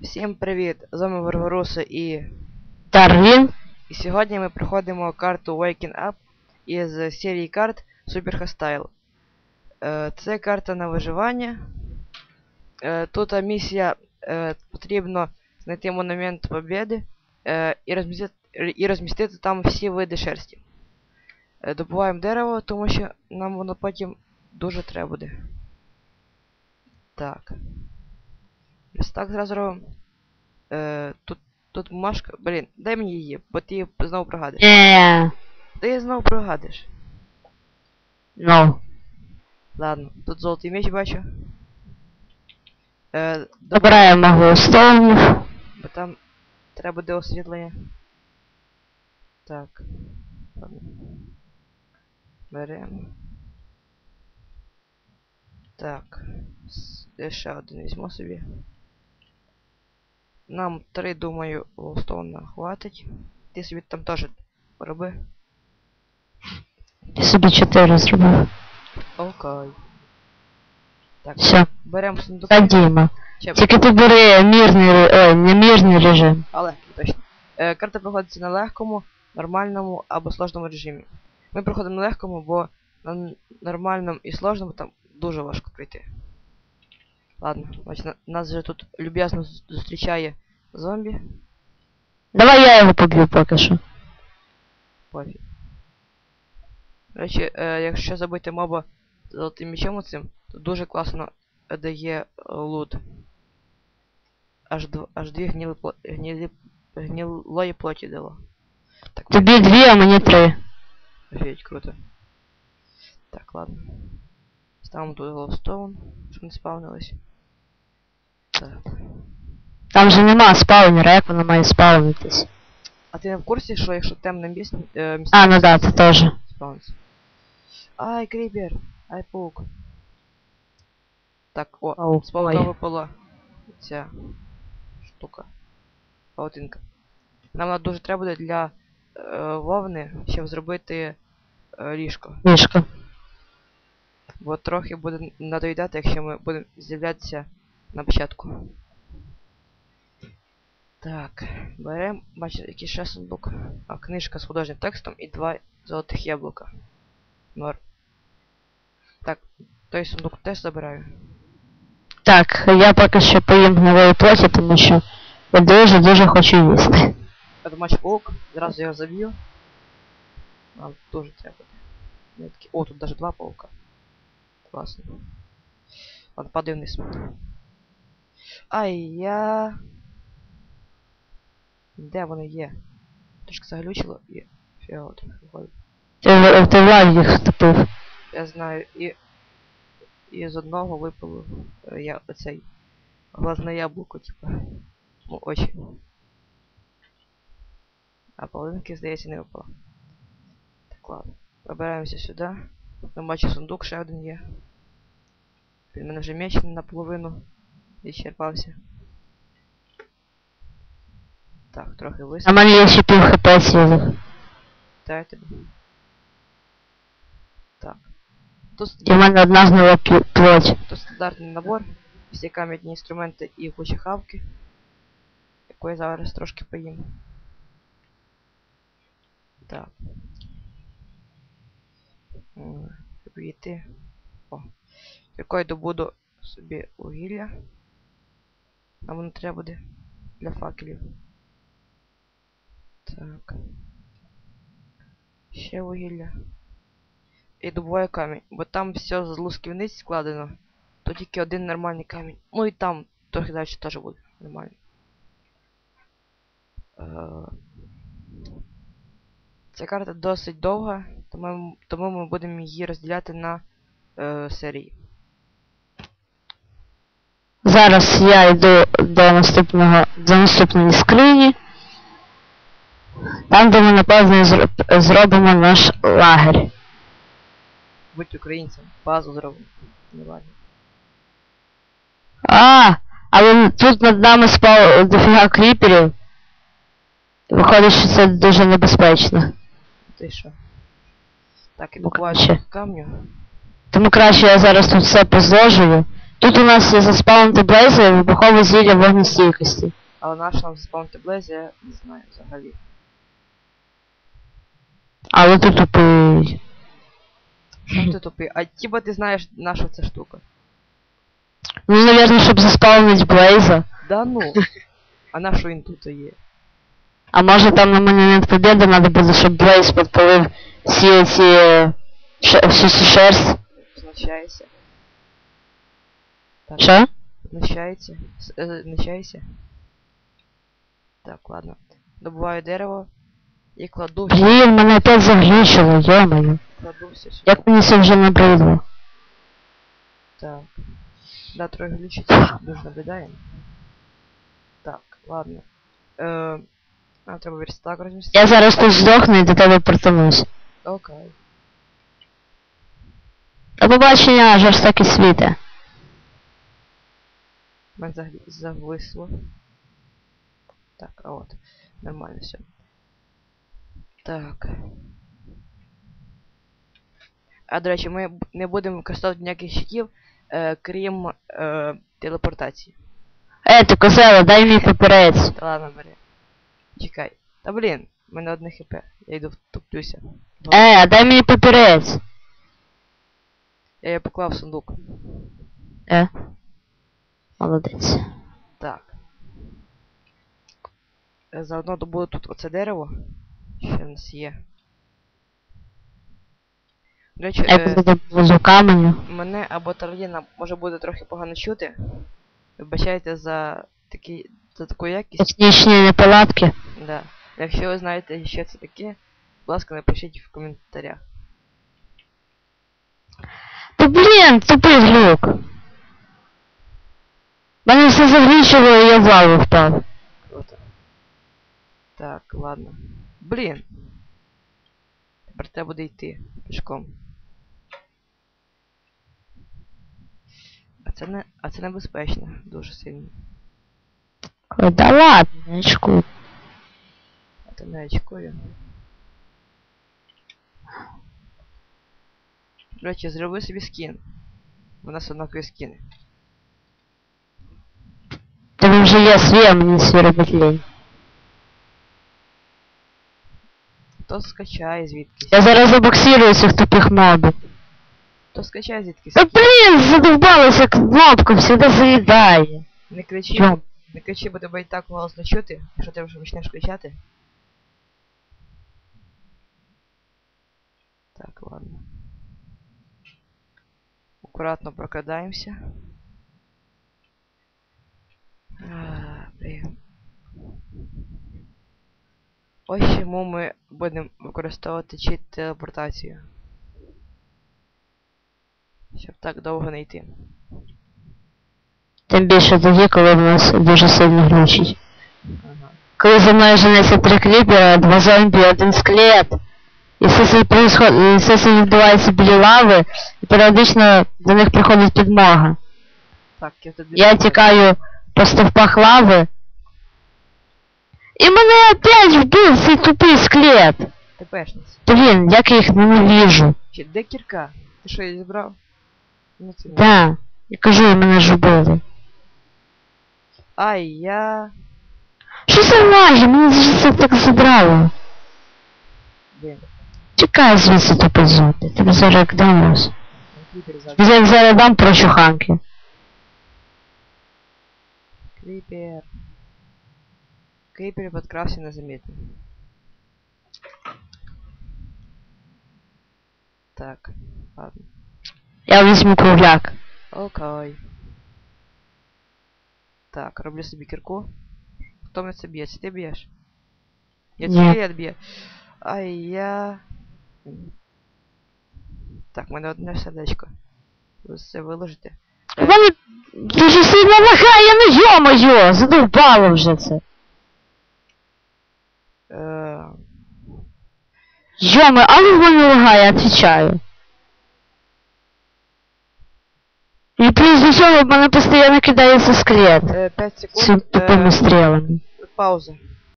Всім привіт! З вами Варваруса і. Дарвін. І сьогодні ми проходимо карту Waking Up із серії карт Super Hostile. Е, Це карта на виживання. Е, Тут місія е, потрібно знайти монумент Побєди і, розмістити, і розмістити там всі види шерсті. Добуваємо дерево, тому що нам воно потім дуже треба буде. Так. Ось так зразу робимо. Е, тут, тут бумажка. Блін, дай мені її, бо ти її знову прогадиш. Е, Ти її знову прогадиш. ну. Ладно, тут золотий меч бачу. Е, Добираємо глостоунів. бо там треба буде освітлення. Так. Ладно. Беремо. Так. Ще один візьму собі. Нам три, думаю, лоустона хватить. Ти собі там теж роби. Я собі чотири зробив. Окей. Так, Все, беремо сундук. садімо. Тільки ти бери мірний, ре- ой, не мірний режим. Але точно. Е, карта проходиться на легкому, нормальному або сложному режимі. Ми проходимо на легкому, бо на н- нормальному і сложному там дуже важко пройти. Ладно, значить, на- нас вже тут люб'язно з- зустрічає зомбі. Давай я його поб'ю поки що. Пофіг. До речі, е, якщо забити моба золотим мечом оцим, то дуже класно е, дає е, лут. Аж, дв- аж дві гніли, пло- гнілі, гнілої плоті дало. Так, Тобі дві, а мені три. Офігеть, круто. Так, ладно. Ставимо тут голостоун, щоб не спавнилось. Там же нема спаунера, як воно має спаунитись. А ти не в курсі, що якщо темне місце, е, місце А, ну да, це теж. спавниться? Ай, кріпер! Ай, паук. Так, о, Паук, з паука ой. випала ця штука. Паутинка. Нам вона дуже треба буде для е, вовни, щоб зробити е, ліжко. Мішка. Бо трохи буде надоїдати, якщо ми будемо з'являтися на початку. Так, беремо, бачите, який ще сундук. А, книжка з художнім текстом і два золотих яблука. Норм. Так, той сундук теж забираю. Так, я поки що поїм нової плоті, тому що я дуже-дуже хочу їсти. А домашній паук, зразу його заб'ю. Нам дуже треба. Я О, тут даже два паука. Класно. Ладно, падаю вниз. Ай, я... Де вони є? Трошки заглючило і виходить. Ти, ти в їх втопив. Я знаю, і... І з одного випало е, я оцей глазне яблуко, типа. Ну, очі. А половинки, здається, не випало. Так, ладно. Пробираємося сюди. Там бачу сундук ще один є. Він мене вже меч наполовину відчерпався. Так, трохи А висадив. в мене є ще пів хп цілих. Дай тобі. Так. Тут, І в мене одна пі- плоть. тут стандартний набор. Всі кам'яні інструменти і куча хавки. Яку я зараз трошки поїм. Так. М, О. Якою добуду собі вугілля. Нам воно треба буде для факелів. Так. Ще вугілля. І добуваю камінь, бо там все з лусківниць складено. То тільки один нормальний камінь. Ну і там трохи далі теж буде нормально. Е, Ця карта досить довга, тому ми будемо її розділяти на е, серії. Зараз я йду до наступного до наступної скрині. Там, де ми напевно зробимо наш лагерь. Будь українцем, базу зробимо. Не важно. А, але тут над нами спав дофіга кріперів. Виходить, що це дуже небезпечно. Ти що? Так, і краще. камню. Тому краще я зараз тут все позложую, Тут у нас є заспаунти блейзи, вибухове зілля вогнестійкості. Але наш нам заспавнити Блейз, я не знаю взагалі. Але тут тупий. Сам ти тупий. А типа ти знаєш, на що ця штука. Ну, наверное, щоб заспаунить блейза. Да ну. А на що він тут є? А може там на момент победи надо буде, щоб Блейз підпалив всі ці всю цю шерсть. Значається. Так, Що? Значається. С- е, Так, ладно. Добуваю дерево. І кладу, всі- Блін, мене опять заглючило, йомаю. кладу все сюди. Як мені це вже набридло. Так. Да, трохи глючиться, дуже наблюдаємо. Так, ладно. Е, нам треба верстак розмістити. Я зараз тут здохну і до тебе притонусь. Окей. До побачення, жорстокі світи. Мене зависло. Так, а от. Нормально все. Так. А до речі, ми не будемо використовувати ніяких щитів, е, крім е, телепортації. Е, ти козела, дай мій папірець. Та ладно, бери. Чекай. Та блін, в мене одне хп. Я йду втуплюся. Е, а дай мені папірець. Я поклав в сундук. Е. Молодець. Так. Е, Заодно добуду тут оце дерево. Що в нас є. До речі, е, мене або Тарліна може буде трохи погано чути. Вибачайте за такий, за таку якість. Технічні неполадки. Да. Якщо ви знаєте, що це таке, будь ласка, напишіть в коментарях. Та блін, тупий глюк. Мене все заглючило і я в лаву впав. Круто. Так, ладно. Блін. Тепер треба буде йти пішком. А це не. А це небезпечно, дуже сильно. Ой, Да ладно, не очкуй. А то не очкую. До речі, зроби собі скін. У нас однакові скіни. Мені свій робить лінь. То скачай звідкись. Я зараз забоксирую цих тупих мобів. То скачай звідкись. Та блін, задовбалася кнопка, всегда заїдає. Не кричи, Чому? не кричи, бо тебе і так голосно чути, якщо ти вже почнеш кричати. Так, ладно. Аккуратно прокрадаємося. А, блін. Ось чому ми будемо використовувати чит телепортацію. Щоб так довго не йти. Тим більше тоді, коли в нас дуже сильно глючить. Ага. Коли за мною женеться три кліпера, два зомбі, один скелет. І все це происход... все це відбувається біля лави, і періодично до них приходить підмога. Так, я тобі. Я тікаю по стовпах лави. І мене опять вбив цей тупий скелет. Тепешність. Блін, як я їх ненавижу. Чи де кірка? Ти що її зібрав? Ну це не. Да. Я кажу, мене ж убили. Ай, я. Що за лаги? Мені ж це так забрало. Блін, Чекай звідси тупий зомбі. Тебе зараз як завжди. Я зараз дам прочуханки. Кліпер. Кліпер подкрався незамітно. Так, ладно. Я візьму кругляк. Окей. Так, роблю собі кірку. Хто мене це б'є? Це ти б'єш? Я Ні. скелет б'є. Ай, я... Так, в мене одне сердечко. Ви все виложите. Мене дуже сильно лагає, ну йо-моє! Задовбало вже це. Е, а вы лагає, отвечаю. И плюс до цього в мене постійно кидається скелет. е, 5 секунд. секунд. тупими Е, стрілами. пауза.